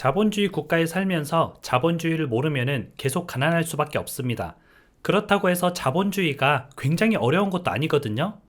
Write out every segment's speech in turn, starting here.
자본주의 국가에 살면서 자본주의를 모르면은 계속 가난할 수밖에 없습니다. 그렇다고 해서 자본주의가 굉장히 어려운 것도 아니거든요.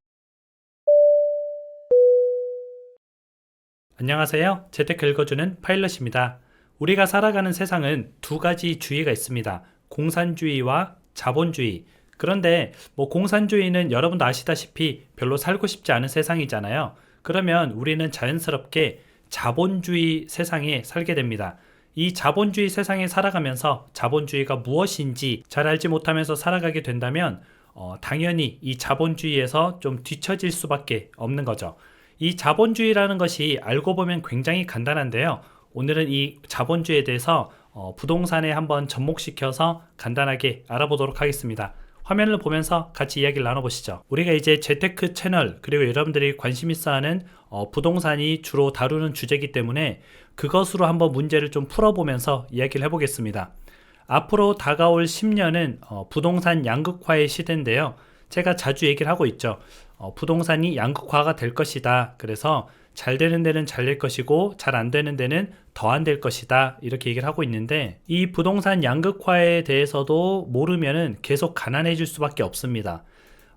안녕하세요. 재테크 읽어주는 파일럿입니다. 우리가 살아가는 세상은 두 가지 주의가 있습니다. 공산주의와 자본주의. 그런데 뭐 공산주의는 여러분도 아시다시피 별로 살고 싶지 않은 세상이잖아요. 그러면 우리는 자연스럽게 자본주의 세상에 살게 됩니다. 이 자본주의 세상에 살아가면서 자본주의가 무엇인지 잘 알지 못하면서 살아가게 된다면 어, 당연히 이 자본주의에서 좀 뒤처질 수밖에 없는 거죠. 이 자본주의라는 것이 알고 보면 굉장히 간단한데요. 오늘은 이 자본주의에 대해서 어, 부동산에 한번 접목시켜서 간단하게 알아보도록 하겠습니다. 화면을 보면서 같이 이야기를 나눠보시죠. 우리가 이제 재테크 채널 그리고 여러분들이 관심 있어 하는 어, 부동산이 주로 다루는 주제이기 때문에 그것으로 한번 문제를 좀 풀어보면서 이야기를 해보겠습니다. 앞으로 다가올 10년은 어, 부동산 양극화의 시대인데요. 제가 자주 얘기를 하고 있죠. 어, 부동산이 양극화가 될 것이다. 그래서 잘 되는 데는 잘 될 것이고 잘 안 되는 데는 더 안 될 것이다. 이렇게 얘기를 하고 있는데 이 부동산 양극화에 대해서도 모르면은 계속 가난해질 수밖에 없습니다.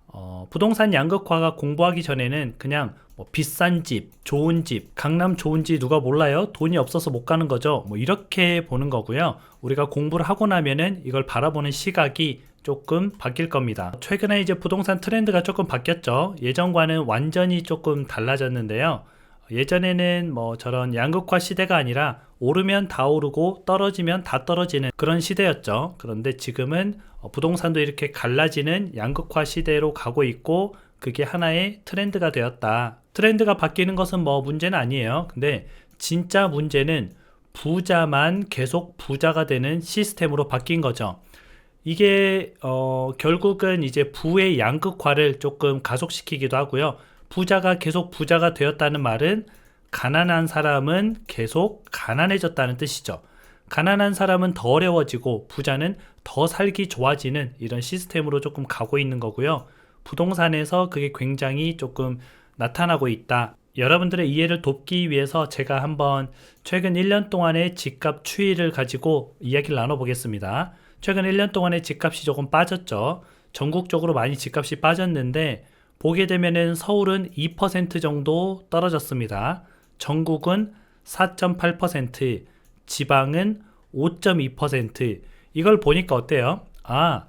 어, 부동산 양극화가 공부하기 전에는 그냥 뭐 비싼 집, 좋은 집, 강남 좋은 집 누가 몰라요? 돈이 없어서 못 가는 거죠. 뭐 이렇게 보는 거고요. 우리가 공부를 하고 나면은 이걸 바라보는 시각이 조금 바뀔 겁니다. 최근에 이제 부동산 트렌드가 조금 바뀌었죠. 예전과는 완전히 조금 달라졌는데요. 예전에는 뭐 저런 양극화 시대가 아니라 오르면 다 오르고 떨어지면 다 떨어지는 그런 시대였죠. 그런데 지금은 어, 부동산도 이렇게 갈라지는 양극화 시대로 가고 있고 그게 하나의 트렌드가 되었다. 트렌드가 바뀌는 것은 뭐 문제는 아니에요. 근데 진짜 문제는 부자만 계속 부자가 되는 시스템으로 바뀐 거죠. 이게 어, 결국은 이제 부의 양극화를 조금 가속시키기도 하고요. 부자가 계속 부자가 되었다는 말은 가난한 사람은 계속 가난해졌다는 뜻이죠. 가난한 사람은 더 어려워지고 부자는 더 살기 좋아지는 이런 시스템으로 조금 가고 있는 거고요. 부동산에서 그게 굉장히 조금 나타나고 있다. 여러분들의 이해를 돕기 위해서 제가 한번 최근 1년 동안의 집값 추이를 가지고 이야기를 나눠보겠습니다. 최근 1년 동안의 집값이 조금 빠졌죠. 전국적으로 많이 집값이 빠졌는데 보게 되면은 서울은 2% 정도 떨어졌습니다. 전국은 4.8%, 지방은 5.2%. 이걸 보니까 어때요? 아,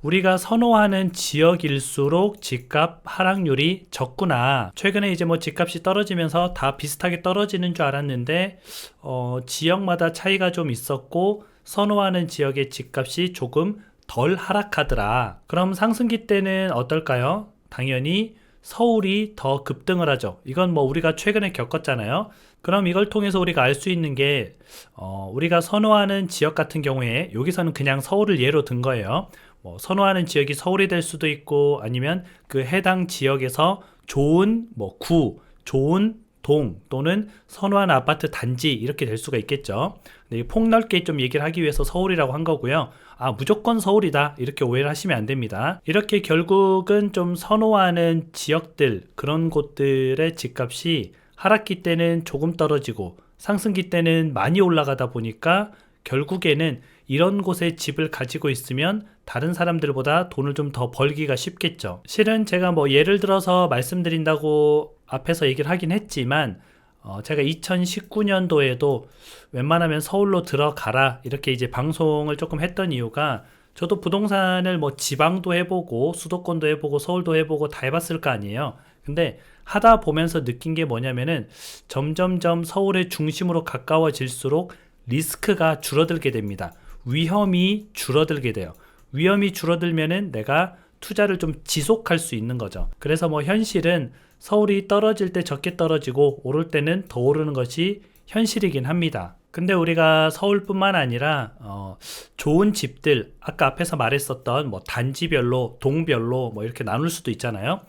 우리가 선호하는 지역일수록 집값 하락률이 적구나. 최근에 이제 뭐 집값이 떨어지면서 다 비슷하게 떨어지는 줄 알았는데, 어, 지역마다 차이가 좀 있었고, 선호하는 지역의 집값이 조금 덜 하락하더라. 그럼 상승기 때는 어떨까요? 당연히 서울이 더 급등을 하죠. 이건 뭐 우리가 최근에 겪었잖아요. 그럼 이걸 통해서 우리가 알 수 있는 게, 어, 우리가 선호하는 지역 같은 경우에, 여기서는 그냥 서울을 예로 든 거예요. 뭐, 선호하는 지역이 서울이 될 수도 있고, 아니면 그 해당 지역에서 좋은, 뭐, 구, 좋은 동 또는 선호하는 아파트 단지 이렇게 될 수가 있겠죠. 근데 폭넓게 좀 얘기를 하기 위해서 서울이라고 한 거고요. 아, 무조건 서울이다. 이렇게 오해를 하시면 안 됩니다. 이렇게 결국은 좀 선호하는 지역들, 그런 곳들의 집값이 하락기 때는 조금 떨어지고 상승기 때는 많이 올라가다 보니까 결국에는 이런 곳에 집을 가지고 있으면 다른 사람들보다 돈을 좀 더 벌기가 쉽겠죠. 실은 제가 뭐 예를 들어서 말씀드린다고 앞에서 얘기를 하긴 했지만 어, 제가 2019년도에도 웬만하면 서울로 들어가라 이렇게 이제 방송을 조금 했던 이유가 저도 부동산을 뭐 지방도 해보고 수도권도 해보고 서울도 해보고 다 해봤을 거 아니에요. 근데 하다 보면서 느낀 게 뭐냐면은 점점점 서울의 중심으로 가까워질수록 리스크가 줄어들게 됩니다. 위험이 줄어들게 돼요. 위험이 줄어들면은 내가 투자를 좀 지속할 수 있는 거죠. 그래서 뭐 현실은 서울이 떨어질 때 적게 떨어지고 오를 때는 더 오르는 것이 현실이긴 합니다. 근데 우리가 서울뿐만 아니라 어, 좋은 집들 아까 앞에서 말했었던 뭐 단지별로 동별로 뭐 이렇게 나눌 수도 있잖아요.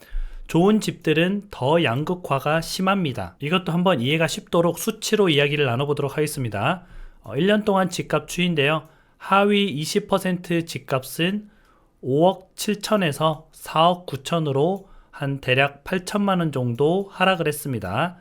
좋은 집들은 더 양극화가 심합니다. 이것도 한번 이해가 쉽도록 수치로 이야기를 나눠보도록 하겠습니다. 어, 1년 동안 집값 추인데요. 하위 20% 집값은 5억 7천에서 4억 9천으로 한 대략 8천만 원 정도 하락을 했습니다.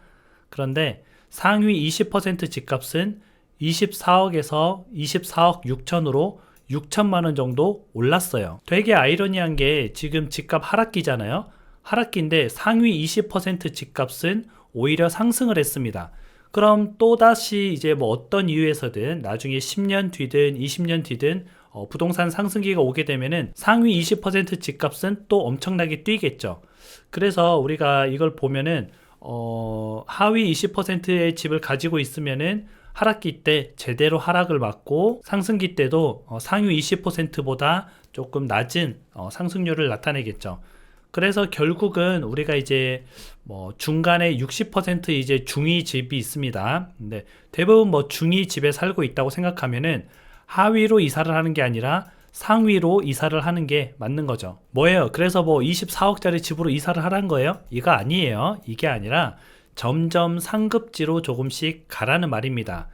그런데 상위 20% 집값은 24억에서 24억 6천으로 6천만 원 정도 올랐어요. 되게 아이러니한 게 지금 집값 하락기잖아요. 하락기인데 상위 20% 집값은 오히려 상승을 했습니다. 그럼 또다시 이제 뭐 어떤 이유에서든 나중에 10년 뒤든 20년 뒤든 어, 부동산 상승기가 오게 되면은 상위 20% 집값은 또 엄청나게 뛰겠죠. 그래서 우리가 이걸 보면은 어, 하위 20%의 집을 가지고 있으면은 하락기 때 제대로 하락을 맞고 상승기 때도 어, 상위 20%보다 조금 낮은 어, 상승률을 나타내겠죠. 그래서 결국은 우리가 이제 뭐 중간에 60% 이제 중위 집이 있습니다. 근데 대부분 뭐 중위 집에 살고 있다고 생각하면은 하위로 이사를 하는 게 아니라 상위로 이사를 하는 게 맞는 거죠. 뭐예요? 그래서 뭐 24억짜리 집으로 이사를 하란 거예요? 이거 아니에요. 이게 아니라 점점 상급지로 조금씩 가라는 말입니다.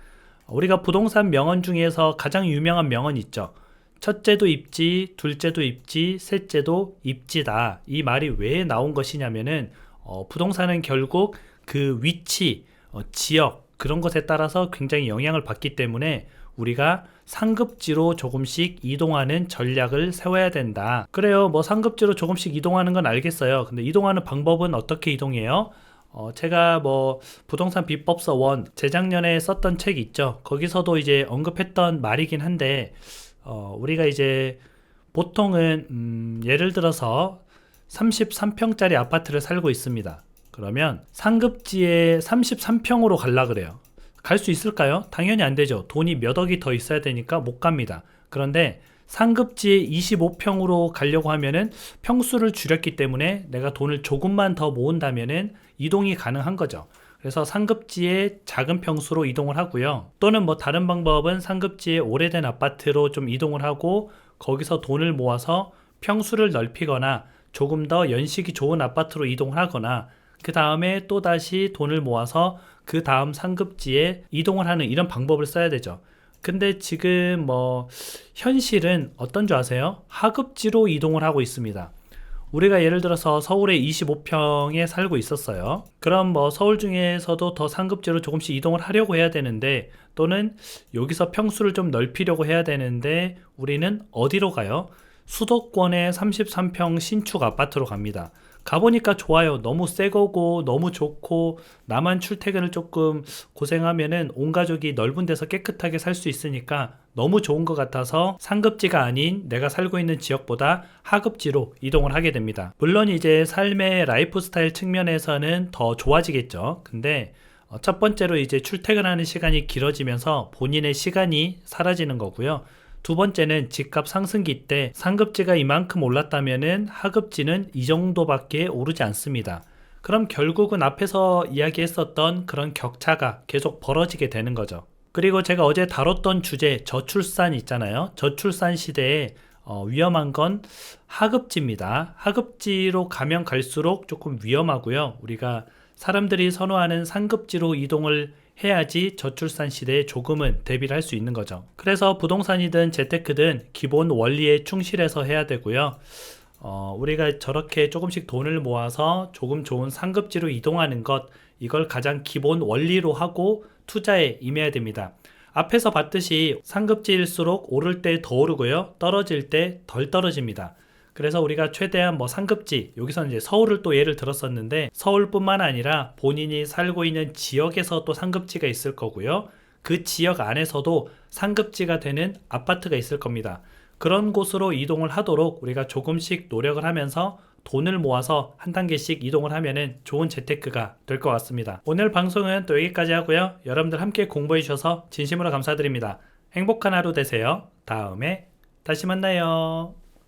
우리가 부동산 명언 중에서 가장 유명한 명언 있죠. 첫째도 입지, 둘째도 입지, 셋째도 입지다. 이 말이 왜 나온 것이냐면은 어, 부동산은 결국 그 위치, 어, 지역 그런 것에 따라서 굉장히 영향을 받기 때문에 우리가 상급지로 조금씩 이동하는 전략을 세워야 된다. 그래요. 뭐 상급지로 조금씩 이동하는 건 알겠어요. 근데 이동하는 방법은 어떻게 이동해요? 어, 제가 뭐 부동산 비법서 원 재작년에 썼던 책 있죠. 거기서도 이제 언급했던 말이긴 한데 어, 우리가 이제 보통은 음, 예를 들어서 33평짜리 아파트를 살고 있습니다. 그러면 상급지에 33평으로 갈라 그래요. 갈 수 있을까요? 당연히 안 되죠. 돈이 몇 억이 더 있어야 되니까 못 갑니다. 그런데 상급지에 25평으로 가려고 하면은 평수를 줄였기 때문에 내가 돈을 조금만 더 모은다면은 이동이 가능한 거죠. 그래서 상급지에 작은 평수로 이동을 하고요. 또는 뭐 다른 방법은 상급지에 오래된 아파트로 좀 이동을 하고 거기서 돈을 모아서 평수를 넓히거나 조금 더 연식이 좋은 아파트로 이동을 하거나 그 다음에 또 다시 돈을 모아서 그 다음 상급지에 이동을 하는 이런 방법을 써야 되죠. 근데 지금 뭐 현실은 어떤 줄 아세요? 하급지로 이동을 하고 있습니다. 우리가 예를 들어서 서울에 25평에 살고 있었어요. 그럼 뭐 서울 중에서도 더 상급지로 조금씩 이동을 하려고 해야 되는데 또는 여기서 평수를 좀 넓히려고 해야 되는데 우리는 어디로 가요? 수도권의 33평 신축 아파트로 갑니다. 가보니까 좋아요. 너무 새 거고 너무 좋고 나만 출퇴근을 조금 고생하면은 온 가족이 넓은 데서 깨끗하게 살 수 있으니까 너무 좋은 것 같아서 상급지가 아닌 내가 살고 있는 지역보다 하급지로 이동을 하게 됩니다. 물론 이제 삶의 라이프 스타일 측면에서는 더 좋아지겠죠. 근데 어, 첫 번째로 이제 출퇴근하는 시간이 길어지면서 본인의 시간이 사라지는 거고요. 두 번째는 집값 상승기 때 상급지가 이만큼 올랐다면은 하급지는 이 정도밖에 오르지 않습니다. 그럼 결국은 앞에서 이야기했었던 그런 격차가 계속 벌어지게 되는 거죠. 그리고 제가 어제 다뤘던 주제 저출산 있잖아요. 저출산 시대에 어, 위험한 건 하급지입니다. 하급지로 가면 갈수록 조금 위험하고요. 우리가 사람들이 선호하는 상급지로 이동을 해야지 저출산 시대에 조금은 대비를 할 수 있는 거죠. 그래서 부동산이든 재테크든 기본 원리에 충실해서 해야 되고요. 어, 우리가 저렇게 조금씩 돈을 모아서 조금 좋은 상급지로 이동하는 것, 이걸 가장 기본 원리로 하고 투자에 임해야 됩니다. 앞에서 봤듯이 상급지일수록 오를 때 더 오르고요. 떨어질 때 덜 떨어집니다. 그래서 우리가 최대한 뭐 상급지, 여기서는 이제 서울을 또 예를 들었었는데 서울뿐만 아니라 본인이 살고 있는 지역에서 또 상급지가 있을 거고요. 그 지역 안에서도 상급지가 되는 아파트가 있을 겁니다. 그런 곳으로 이동을 하도록 우리가 조금씩 노력을 하면서 돈을 모아서 한 단계씩 이동을 하면은 좋은 재테크가 될 것 같습니다. 오늘 방송은 또 여기까지 하고요. 여러분들 함께 공부해 주셔서 진심으로 감사드립니다. 행복한 하루 되세요. 다음에 다시 만나요.